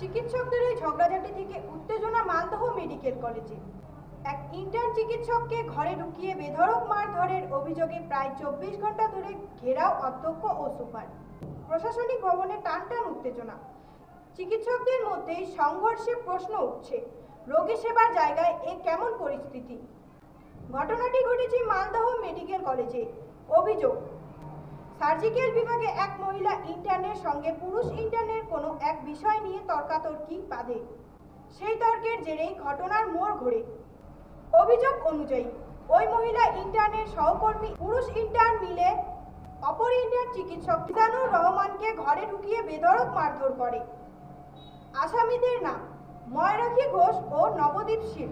ঝগড়াঝাটি থেকে উত্তেজনা মালদহ মেডিকেল কলেজে। এক ইন্টার্ন চিকিৎসককে ঘরে ঢুকিয়ে বেধড়ক মারধরের অভিযোগে প্রায় চব্বিশ ঘণ্টা ধরে ঘেরাও অধ্যক্ষ ও সুপার। প্রশাসনিক ভবনে টান টান উত্তেজনা। চিকিৎসকদের মধ্যেই সংঘর্ষে প্রশ্ন উঠছে, রোগী সেবার জায়গায় এ কেমন পরিস্থিতি? ঘটনাটি ঘটেছে মালদহ মেডিকেল কলেজে। অভিযোগ সার্জিক্যাল বিভাগে এক মহিলা ইন্টার্নের সঙ্গে পুরুষ ইন্টার্নের কোনো এক বিষয় নিয়ে তর্কাতর্কি বাঁধে। সেই তর্কের জেরেই ঘটনার মোড় ঘোরে। অভিযোগ অনুযায়ী, ওই মহিলা ইন্টার্নের সহকর্মী পুরুষ ইন্টার্ন মিলে অপর ইন্টার্ন চিকিৎসক মিজানুর রহমানকে ঘরে ঢুকিয়ে বেধড়ক মারধর করে। আসামিদের নাম ময়রাখী ঘোষ ও নবদীপ শিব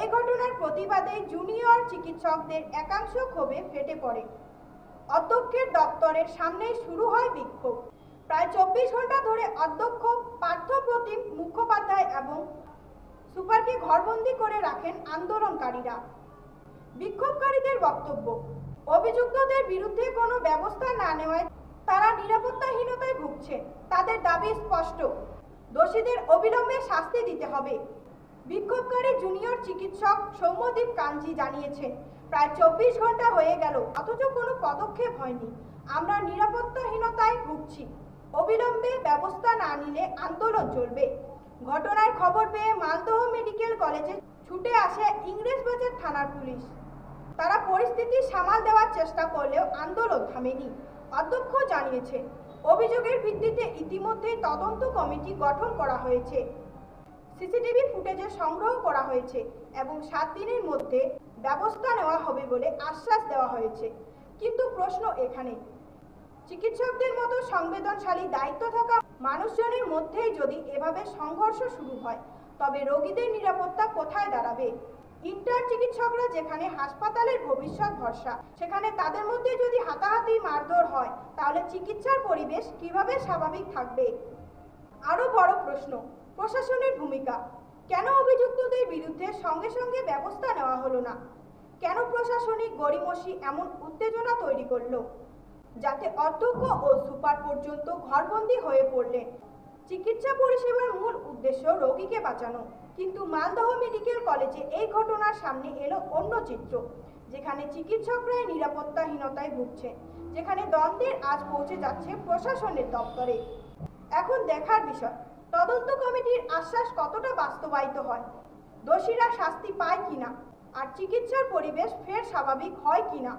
এই ঘটনার প্রতিবাদে জুনিয়র চিকিৎসকদের একাংশ ক্ষোভে ফেটে পড়ে। অধ্যক্ষের দপ্তরের সামনেই শুরু হয় বিক্ষোভ। প্রায় চব্বিশ ঘণ্টা ধরে অধ্যক্ষ, পার্থ পার্থপ্রতিম মুখোপাধ্যায় এবং সুপারকে ঘরবন্দি করে রাখেন আন্দোলনকারীরা। বিক্ষোভকারীদের বক্তব্য, অভিযুক্তদের বিরুদ্ধে কোনো ব্যবস্থা না নেওয়ায় তারা নিরাপত্তাহীনতায় ভুগছে। তাদের দাবি স্পষ্ট, দোষীদের অবিলম্বে শাস্তি দিতে হবে। বিক্ষোভকারী জুনিয়র চিকিৎসক সৌম্যদীপ কাঞ্জি জানিয়েছেন প্রায় চব্বিশ ঘণ্টা হয়ে গেল, অথচ কোনো পদক্ষেপ হয়নি। আমরা নিরাপত্তাহীনতায় ভুগছি। অবিলম্বে ব্যবস্থা না নিলে আন্দোলন চলবে। ঘটনার খবর পেয়ে মালদহ মেডিকেল কলেজে ছুটে আসে ইংরেজবাজার থানার পুলিশ। তারা পরিস্থিতি সামাল দেওয়ার চেষ্টা করলেও আন্দোলন থামেনি, অধ্যক্ষ জানিয়েছে। অভিযোগের ভিত্তিতে ইতিমধ্যেই তদন্ত কমিটি গঠন করা হয়েছে। সিসিটিভি ফুটেজে সংগ্রহ করা হয়েছে এবং সাত দিনের মধ্যে ব্যবস্থা নেওয়া হবে বলে আশ্বাস দেওয়া হয়েছে। কিন্তু প্রশ্ন এখানে, চিকিৎসকদের মতো সংবেদনশালী দায়িত্ব থাকা মানুষজনের মধ্যেই যদি এভাবে সংঘর্ষ শুরু হয়, তবে রোগীদের নিরাপত্তা কোথায় দাঁড়াবে? ইন্টার চিকিৎসকরা যেখানে হাসপাতালের ভবিষ্যৎ ভরসা, সেখানে তাদের মধ্যে যদি হাতাহাতি মারধর হয়, তাহলে চিকিৎসার পরিবেশ কীভাবে স্বাভাবিক থাকবে আরও বড় প্রশ্ন প্রশাসনের ভূমিকা। কেন অভিযুক্তদের বিরুদ্ধে সঙ্গে সঙ্গে ব্যবস্থা নেওয়া হলো না? কেন প্রশাসনিক গড়িমসি এমন উত্তেজনা তৈরি করল? যাতে অধ্যক্ষ ও সুপার পর্যন্ত ঘরবন্দি হয়ে পড়লেন চিকিৎসা পরিষেবার মূল উদ্দেশ্য রোগীকে বাঁচানো। কিন্তু মালদহ মেডিকেল কলেজে এই ঘটনার সামনে এলো অন্য চিত্র, যেখানে চিকিৎসকরাই নিরাপত্তাহীনতায় ভুগছে, যেখানে দ্বন্দ্বের আজ পৌঁছে যাচ্ছে প্রশাসনের দপ্তরে। এখন দেখার বিষয় তদন্ত কমিটির আশ্বাস কতটা বাস্তবায়িত হয়? দোষীরা শাস্তি পায় কিনা? আর চিকিৎসার পরিবেশ ফের স্বাভাবিক হয় কিনা?